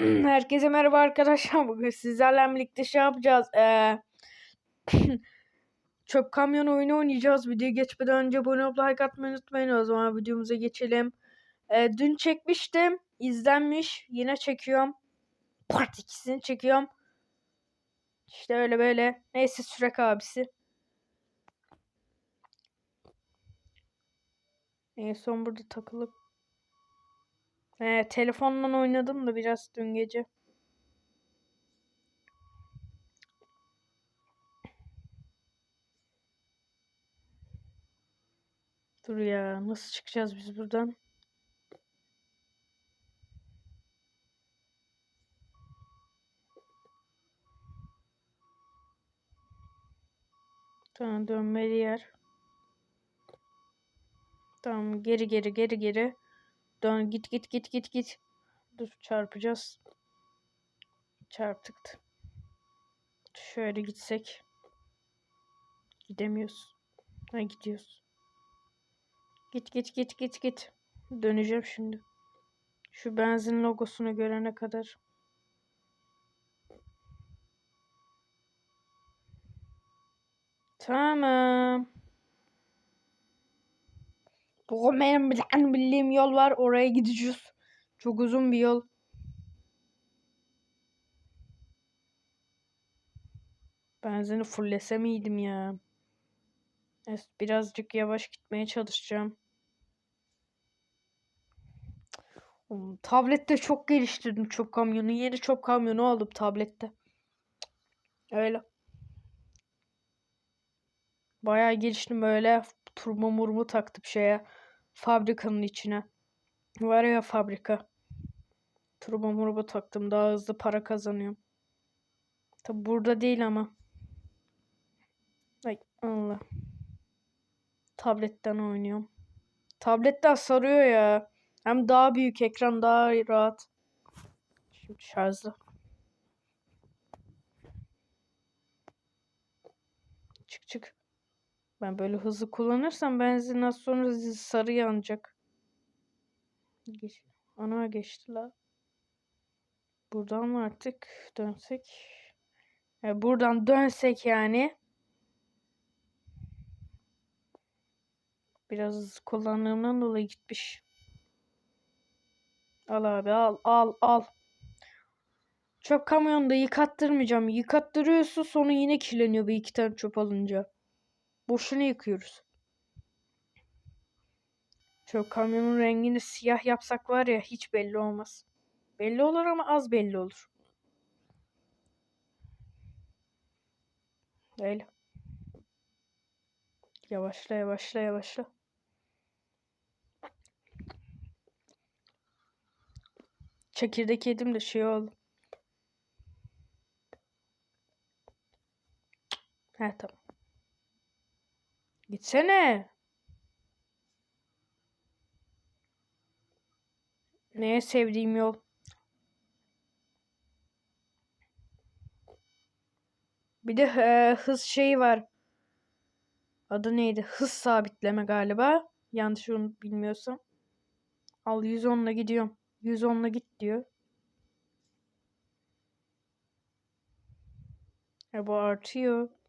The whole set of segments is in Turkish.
Herkese merhaba arkadaşlar. Bugün sizlerle birlikte şey yapacağız. Ee, çöp kamyon oyunu oynayacağız. Videoya geçmeden önce abone olup like atmayı unutmayın. O zaman videomuza geçelim. Ee, dün çekmiştim. izlenmiş. Yine çekiyorum. Part 2'sini çekiyorum. İşte öyle böyle. Neyse Sürek abisi. En son burada takılıp ee, telefonla oynadım da biraz dün gece. Dur ya nasıl çıkacağız biz buradan? Tamam dönmeli yer. Tamam geri geri geri geri. Dön git git git git git. Dur çarpacağız. Çarptık. Şöyle gitsek. Gidemiyoruz. Ha gidiyoruz. Git git git git git. Döneceğim şimdi. Şu benzin logosunu görene kadar. Tamam. Bu benim tane bildiğim yol var. Oraya gideceğiz. Çok uzun bir yol. Benzini fullese miydim ya? Evet, birazcık yavaş gitmeye çalışacağım. Tablette çok geliştirdim çok kamyonu. Yeni çok kamyonu aldım tablette. Öyle. Bayağı geliştim böyle turbo murmu taktım şeye. Fabrikanın içine. Var ya fabrika. Turbo murmu taktım. Daha hızlı para kazanıyorum. Tabi burada değil ama. Ay Allah. Tabletten oynuyorum. Tabletten sarıyor ya. Hem daha büyük ekran daha rahat. Şimdi şarjlı. Çık çık. Ben böyle hızlı kullanırsam benzin az sonra sarı yanacak. Geç. Ana geçti la. Buradan mı artık dönsek? Yani buradan dönsek yani. Biraz kullandığımdan dolayı gitmiş. Al abi al al al. Çöp kamyonda yıkattırmayacağım. Yıkattırıyorsun sonra yine kirleniyor bir iki tane çöp alınca. Boşuna yıkıyoruz. Çöp kamyonun rengini siyah yapsak var ya hiç belli olmaz. Belli olur ama az belli olur. Öyle. Yavaşla yavaşla yavaşla. Çekirdek yedim de şey oldu. He tamam. Gitsene. Neye sevdiğim yol? Bir de e, hız şeyi var. Adı neydi? Hız sabitleme galiba. Yanlış onu bilmiyorsam. Al 110'la gidiyorum. 110'la git diyor. E bu artıyor.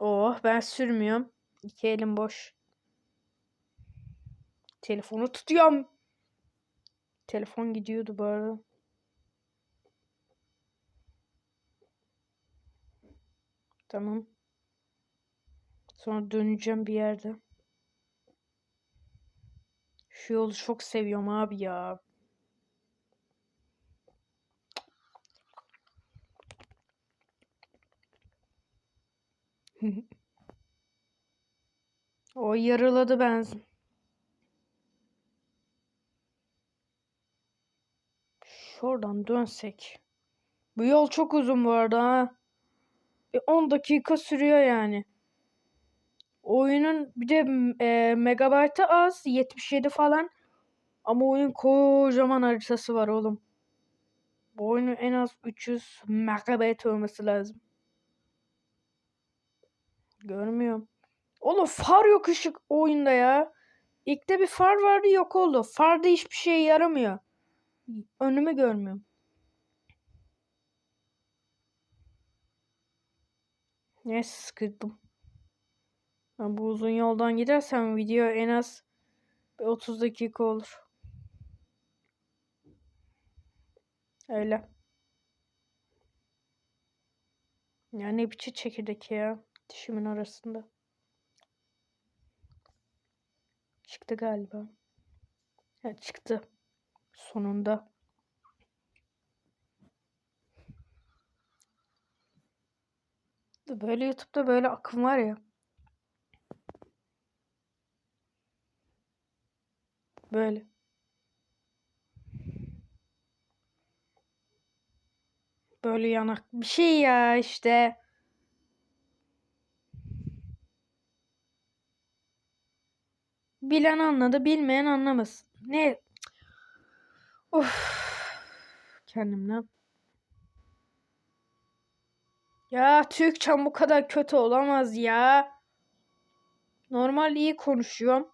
Oh ben sürmüyorum. İki elim boş. Telefonu tutuyorum. Telefon gidiyordu bu arada. Tamam. Sonra döneceğim bir yerde. Şu yolu çok seviyorum abi ya. O yarıladı benzin. Şuradan dönsek. Bu yol çok uzun bu arada ha. Bir 10 dakika sürüyor yani. Oyunun bir de e, megabaytı az. 77 falan. Ama oyun kocaman haritası var oğlum. Bu oyunun en az 300 megabayt olması lazım. Görmüyorum. Oğlum far yok ışık oyunda ya. İlk de bir far vardı yok oldu. Far da hiçbir şeye yaramıyor. Önümü görmüyorum. Neyse sıkıldım. Ben bu uzun yoldan gidersem video en az bir 30 dakika olur. Öyle. Ya ne biçim çekirdek ya. Dişimin arasında. Çıktı galiba. Ha, çıktı. Sonunda. Böyle YouTube'da böyle akım var ya. Böyle. Böyle yanak bir şey ya işte. Bilen anladı, bilmeyen anlamaz. Ne? Of. Kendimden. Ya Türkçem bu kadar kötü olamaz ya. Normal iyi konuşuyorum.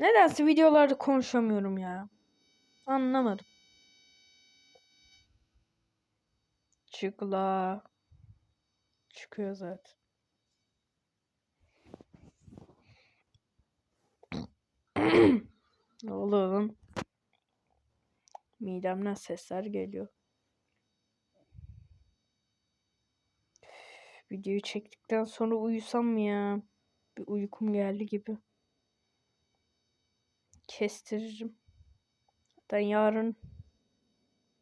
Nedense videolarda konuşamıyorum ya. Anlamadım. Çıkla. Çıkıyor zaten. lan? Midemden sesler geliyor. Videoyu çektikten sonra uyusam mı ya? Bir uykum geldi gibi. Kestiririm. Zaten yarın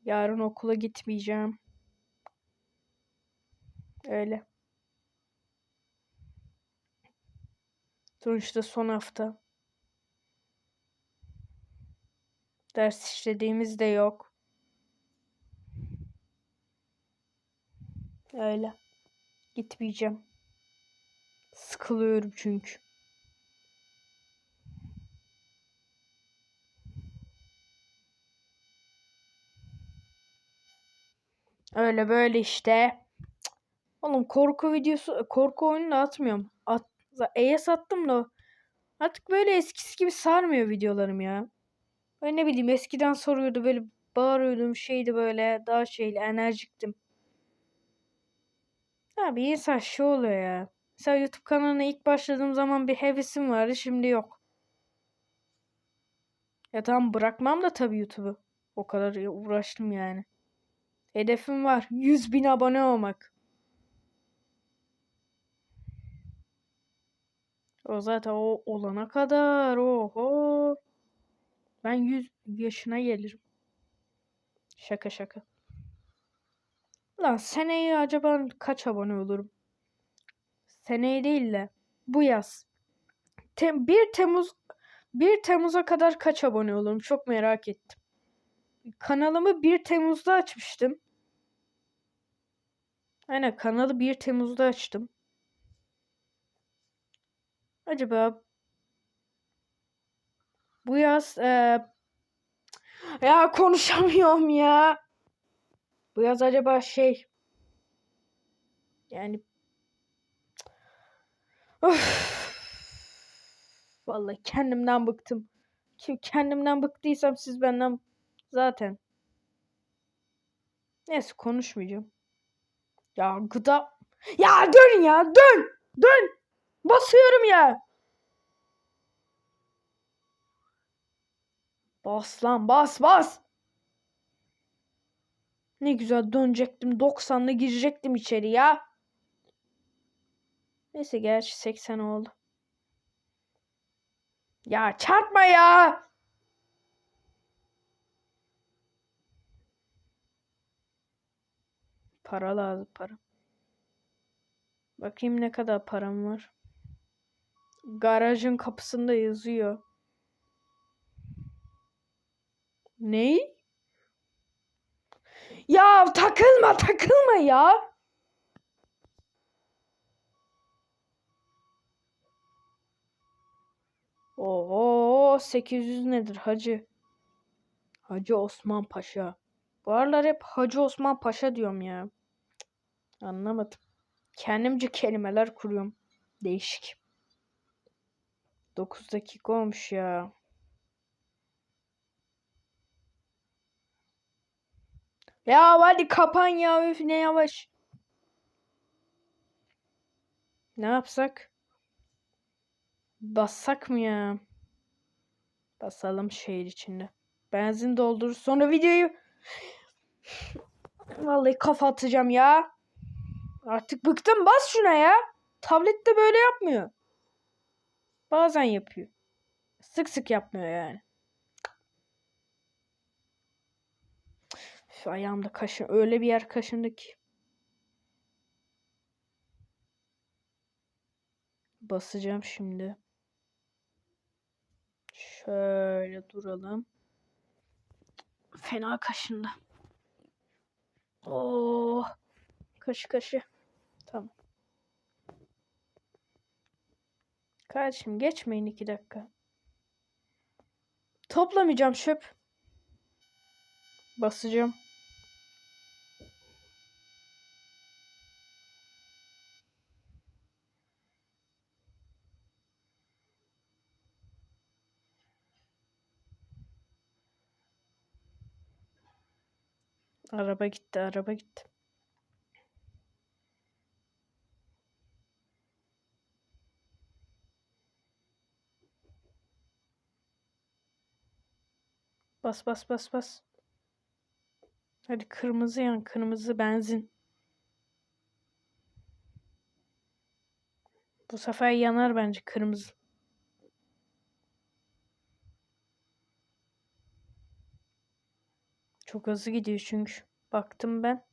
yarın okula gitmeyeceğim. Öyle. Sonuçta son hafta. Ders işlediğimiz de yok. Öyle. Gitmeyeceğim. Sıkılıyorum çünkü. Öyle böyle işte. Oğlum korku videosu, korku oyunu da atmıyorum. At, ES attım da artık böyle eskisi gibi sarmıyor videolarım ya. Böyle ne bileyim eskiden soruyordu böyle bağırıyordum şeydi böyle daha şeyli enerjiktim. Abi insan şey oluyor ya. Mesela YouTube kanalına ilk başladığım zaman bir hevesim vardı şimdi yok. Ya tamam bırakmam da tabii YouTube'u. O kadar uğraştım yani. Hedefim var. 100 bin abone olmak. O zaten o olana kadar oho. Ben 100 yaşına gelirim. Şaka şaka. Lan seneye acaba kaç abone olurum? Seneye değil de bu yaz. Tem 1 Temmuz 1 Temmuz'a kadar kaç abone olurum? Çok merak ettim. Kanalımı 1 Temmuz'da açmıştım. Aynen kanalı 1 Temmuz'da açtım. Acaba bu yaz e, ya konuşamıyorum ya. Bu yaz acaba şey yani of, vallahi kendimden bıktım. Ki kendimden bıktıysam siz benden zaten. Neyse konuşmayacağım. Ya gıda ya dön ya dön dön basıyorum ya. Bas lan bas bas. Ne güzel dönecektim 90'la girecektim içeri ya. Neyse gerçi 80 oldu. Ya çarpma ya. Para lazım para. Bakayım ne kadar param var. Garajın kapısında yazıyor. Ney? Ya takılma takılma ya. Oo 800 nedir hacı? Hacı Osman Paşa. Bu aralar hep Hacı Osman Paşa diyorum ya. Anlamadım. Kendimce kelimeler kuruyorum. Değişik. 9 dakika olmuş ya. Ya hadi kapan ya üf ne yavaş. Ne yapsak? Bassak mı ya? Basalım şehir içinde. Benzin doldurur. Sonra videoyu Vallahi kafa atacağım ya. Artık bıktım. Bas şuna ya. Tablette böyle yapmıyor. Bazen yapıyor. Sık sık yapmıyor yani. Ayağımda kaşı öyle bir yer kaşındı ki. Basacağım şimdi. Şöyle duralım. Fena kaşındı. Oo. Kaşı kaşı. Tamam. Kardeşim geçmeyin iki dakika. Toplamayacağım çöp. Basacağım. Araba gitti, araba gitti. Bas bas bas bas. Hadi kırmızı yan, kırmızı benzin. Bu sefer yanar bence kırmızı. Çok hızlı gidiyor çünkü. Baktım ben.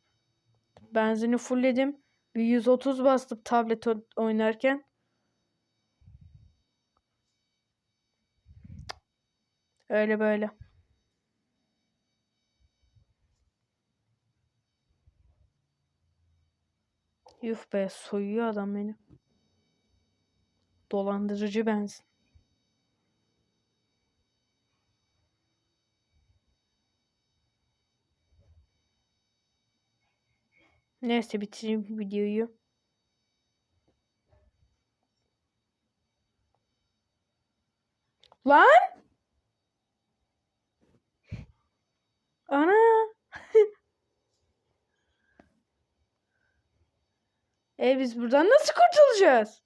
Benzini fullledim. Bir 130 bastım tablet oynarken. Öyle böyle. Yuh be soyuyor adam beni. Dolandırıcı benzin. Neyse bitireyim videoyu. Lan! Ana! E biz buradan nasıl kurtulacağız?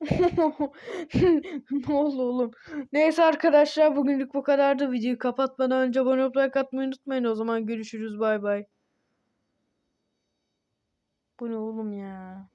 Ne oldu oğlum? Neyse arkadaşlar bugünlük bu kadardı. Videoyu kapatmadan önce abone atmayı unutmayın. O zaman görüşürüz. Bay bay. Bu ne oğlum ya?